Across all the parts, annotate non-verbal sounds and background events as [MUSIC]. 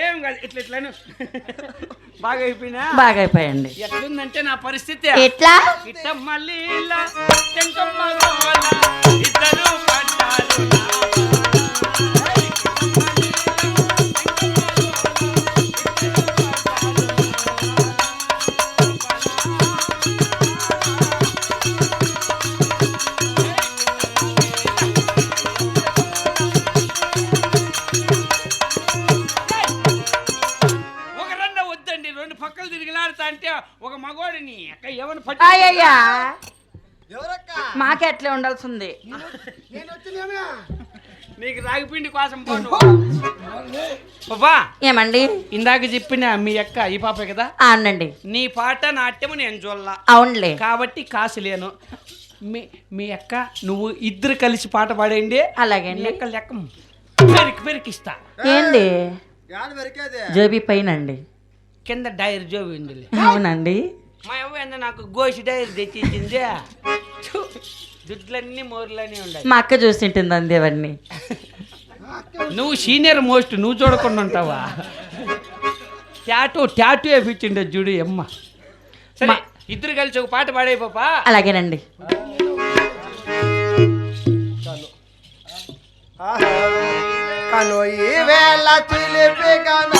ఏం కాదు ఇట్లా ఇట్లాను బాగా అయిపోయినా బాగా అయిపోయండి ఎట్లుందంటే నా పరిస్థితి. ఎట్లా? చెంకమ్మ గోల, ఇద్దరు పడ్డారు అంటే ఒక మగోడిని. అక్క ఎవరిని పట్టి అయ్యయ్యా. మాకెట్లే ఉండాల్సింది. నేను వచ్చినేమే? నీకు రాగిపిండి కోసం పోను పాపా ఏమండి? ఇందాక చెప్పిన మీ అక్క ఈ పాపే కదా? అవునండి. నీ పాట నాట్యము నేను చూడలా. అవునులే. కాబట్టి కాసు లేను. మీ మీ అక్క నువ్వు ఇద్దరు కలిసి పాట పాడేయండి. అలాగే నీ అక్క లెక్క. పెరికి పెరికిస్తా ఏంది? జోబీ పైన అండి. కింద డైర్ జోబి ఉందిలే అవునండి. మా అవ్వ ఏందో నాకు గోషి డైర్ తెచ్చిచ్చింది. దుడ్లన్నీ మోర్లన్నీ ఉన్నాయి మా అక్క చూసింటుంది అంది అవన్నీ నువ్వు సీనియర్ మోస్ట్ నువ్వు చూడకుండా ఉంటావా? టాటూ టాటూ వేపించిండే చూడు అమ్మ. సరే ఇద్దరు కలిసి ఒక పాట పాడే పాపా. అలాగేనండి. కను ఈ వేళ చిలిపి కనవును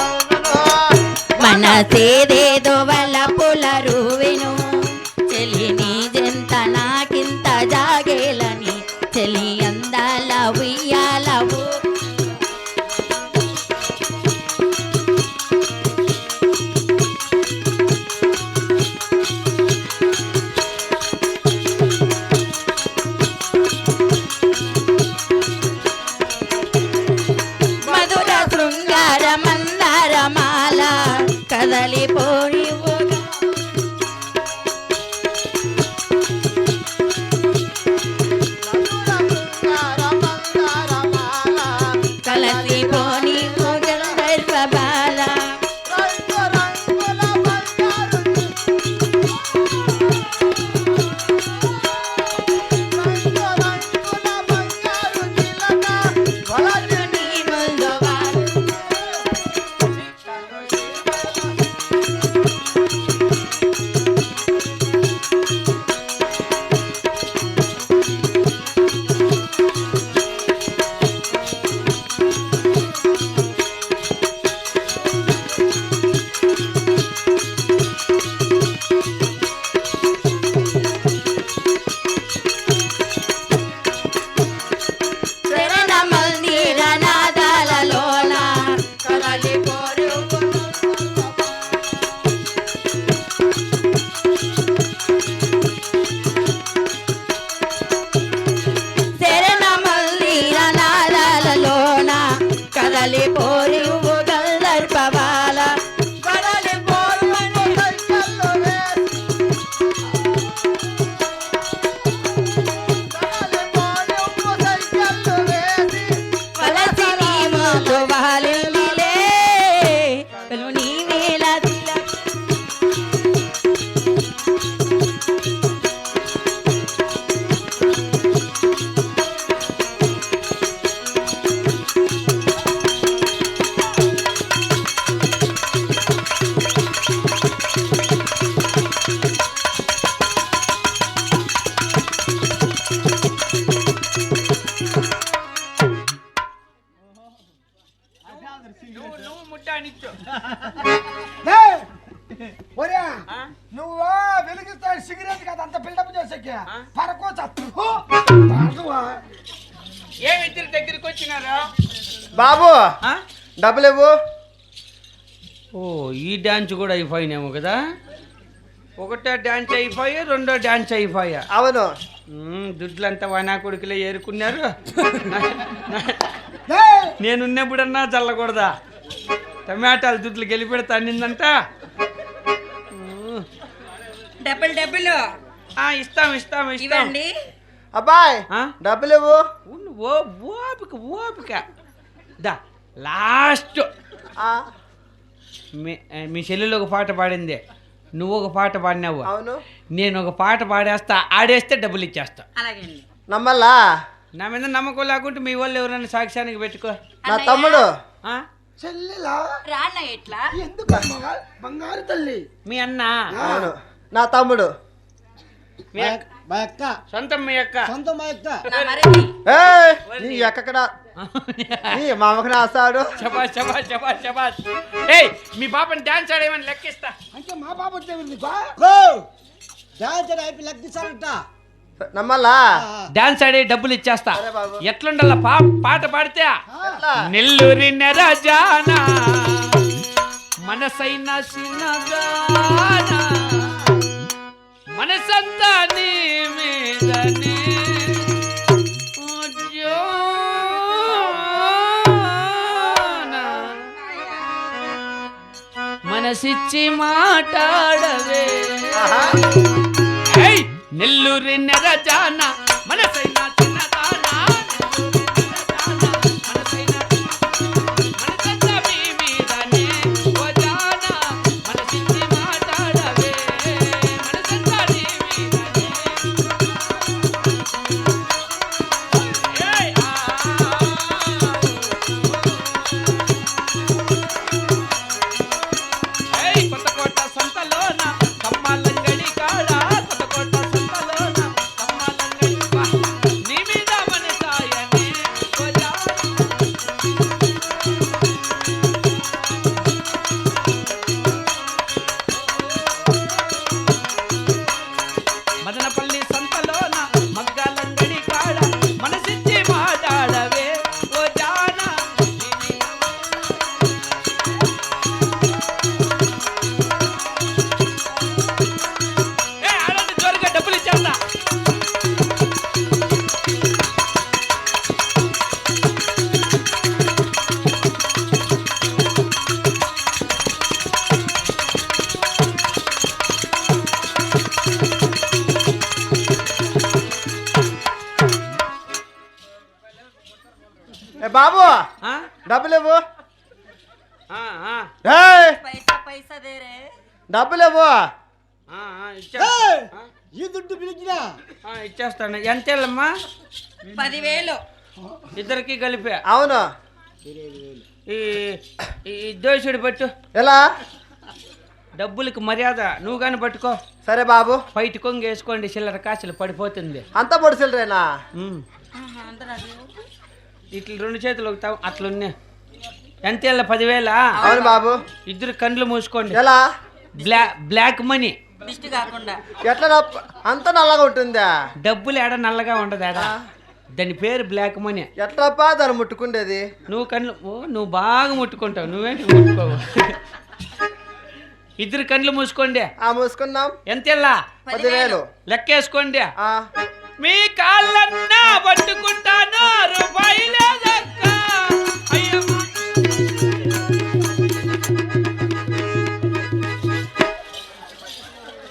না দে দে দোবাল [LAUGHS] నువ్వు వెలిగిస్తా సిగరెట్ కదా అంత బిల్డప్ చేసేకి? పరకో చత్తు. ఏమి ఇద్దరు దగ్గరికి వచ్చినారు? బాబు! ఆ? డబ్బులు ఇవ్వు. ఓ ఈ డ్యాన్స్ కూడా అయిపోయినేమో కదా? ఒకటో డ్యాన్స్ అయిపోయి రెండో డ్యాన్స్ అయిపోయా? అవును. దుడ్లంతా వానా కొడుకులే ఏరుకున్నారు! నేనున్నప్పుడన్నా చల్లకూడదా? టమాటాలు దుడ్లు గెలిపెడతా నిందంట డబ్బులు డబ్బులు. ఆ ఇస్తాం ఇస్తాం ఇస్తాం. ఇవ్వండి. అబ్బాయ్ ఆ? డబ్బులు ఇవ్వు. ఉండు, ఓ ఓపిక ఓపిక. దా లాస్ట్. ఆ, మీ ఆ, మీ చెల్లెలు ఒక పాట పాడింది. నువ్వు ఒక పాట పాడినావు. అవును. నేను ఒక పాట పాడేస్తా ఆడేస్తే డబ్బులు ఇచ్చేస్తా. అలాగే అండి. నమ్మల్లా? నా మీద నమ్మకం లేకుంటే మీ వాళ్ళు ఎవరైనా సాక్ష్యానికి పెట్టుకో. నా తమ్ముడు. ఆ? చెల్లెలా? రాన్న ఎట్లా? ఎందుకు బంగారు బంగారు తల్లి? మీ అన్న? అవును. నా తమ్ముడు. మీ అక్క- మా అక్క. సొంతం మీ అక్క? సొంత మా అక్క. నా మరిది. ఏయ్, నీ ఎక్కడ నీ [LAUGHS] మామకు రాస్తాడు శబాష్ శబాష్ శబాష్ శబాష్. ఏయ్ మీ పాపని డాన్స్ ఆడేమని లెక్కిస్తా. అంటే మా బాబు వచ్చే గో! డాన్స్ అయిపోయి లెక్కిస్తారంట నమ్మల్లా డాన్స్ ఆడే డబ్బులు ఇచ్చేస్తా. ఎట్లుండాల పా పాట పాడితే? నెల్లూరి నెరజానా మనసైన సినగానా మనసంతా నీ మీదనే ఉజ్జోనా. మనసిచ్చి మాట్లాడవే నెల్లూరి నెరజాన బాబు? డబ్బులు ఇవ్వు ఆ, ఆ, ఏయ్, పైసా పైసా దేరే డబ్బులు ఇవ్వు ఆ, ఆ, ఇచ్చేస్తా. ఏయ్! ఆ, ఈ దుడ్డు పిలిచినా ఆ, ఇచ్చేస్తాను. ఎంతేళ్ళమ్మా? పదివేలు. ఇద్దరికి కలిపా. అవును. ఈ ఈ దోషుడు పట్టు. ఎలా? డబ్బులకి మర్యాద. నువ్వు కానీ పట్టుకో. సరే బాబు. బయట కొంగి వేసుకోండి చిల్లర కాసులు పడిపోతుంది. అంతా పొడిసిలరేనా? ఉమ్. ఇట్లా రెండు చేతులు ఒకతావు అట్లున్నా ఎంతేళ్ళ? పదివేలా? అవును బాబు. ఇద్దరు కండ్లు మూసుకోండి. ఎలా? బ్లా బ్లాక్ మనీ. దిష్టి కాకుండా. ఎట్లా నప్ప- అంత నల్లగా ఉంటుందా? డబ్బులు ఏడ నల్లగా ఉండదు ఏడ? దాని పేరు బ్లాక్ మనీ. ఎట్లప్పా దాన్ని ముట్టుకుండేది? నువ్వు కళ్ళు ఓ నువ్వు బాగా ముట్టుకుంటావు. నువ్వేంటి ముట్టుకోవు? ఇద్దరు కండ్లు మూసుకోండి. ఆ మూసుకున్నాం. ఎంతెల్లా పదివేలు. లెక్కేసుకోండి. ఆ, మీ కాళ్ళన్నా పట్టుకుంటాను రూపాయి లేదక్క.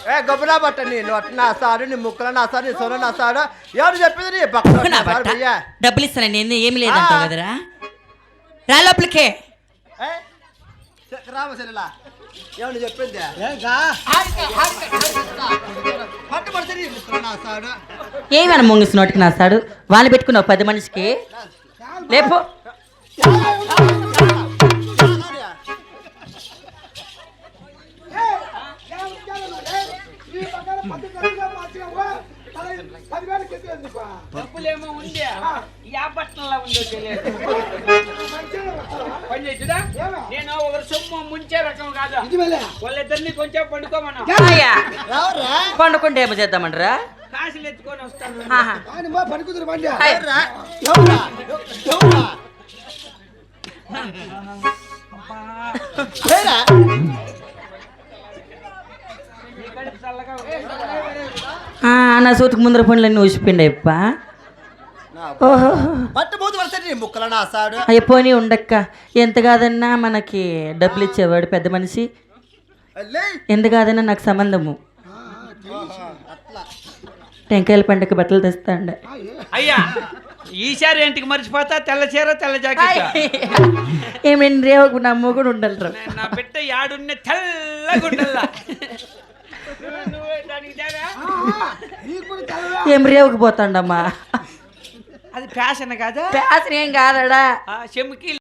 ఏ గొప్పనా బట్ట నీ నొట్ట నా సారు నీ ముక్కల నా సారు నీ సొన నా సారు ఎవరు చెప్పింది నీ పక్కన నా సారు భయ్యా. డబ్బులు ఇస్తాను నేను ఏమి లేదంటావు. కదరా రా లోపలికే ఏ, రామ ఎవరు చెప్పింది? ఏమైనా ముంగిసి నోటికి నాస్తాడు వాళ్ళు పెట్టుకున్నావు పది మనిషికి? లేపు. వాళ్ళిద్దరిని కొంచెం పండుకోమన్నా. అయ్యా. పండుకుంటే ఏమో చేద్దామంటారా కాసులు ఎత్తుకొని వస్తాను. బండి? నీ సూతికి ముందర పనులన్నీ ఊసిపోయింది అప్ప. అయిపోయి ఉండక్క. ఎంత కాదన్నా మనకి డబ్బులు ఇచ్చేవాడు పెద్ద మనిషి. కాదన్నా నాకు సంబంధము? టెంకాయల పండగ బట్టలు తెస్తాండ. అయ్యా ఈసారి ఇంటికి మర్చిపోతా? తెల్ల చీర తెల్ల జాకెట్. ఏమి రేవకు నా మొగుడు ఉండాలిరా. నా బిడ్డ యాడున్న తెల్లగుండల్లా? ఏం రేవుకు పోతాండమ్మా? అది ఫ్యాషన్ కాదా? ప్యాసన్ ఏం కాదడా? ఆ చెమ్కి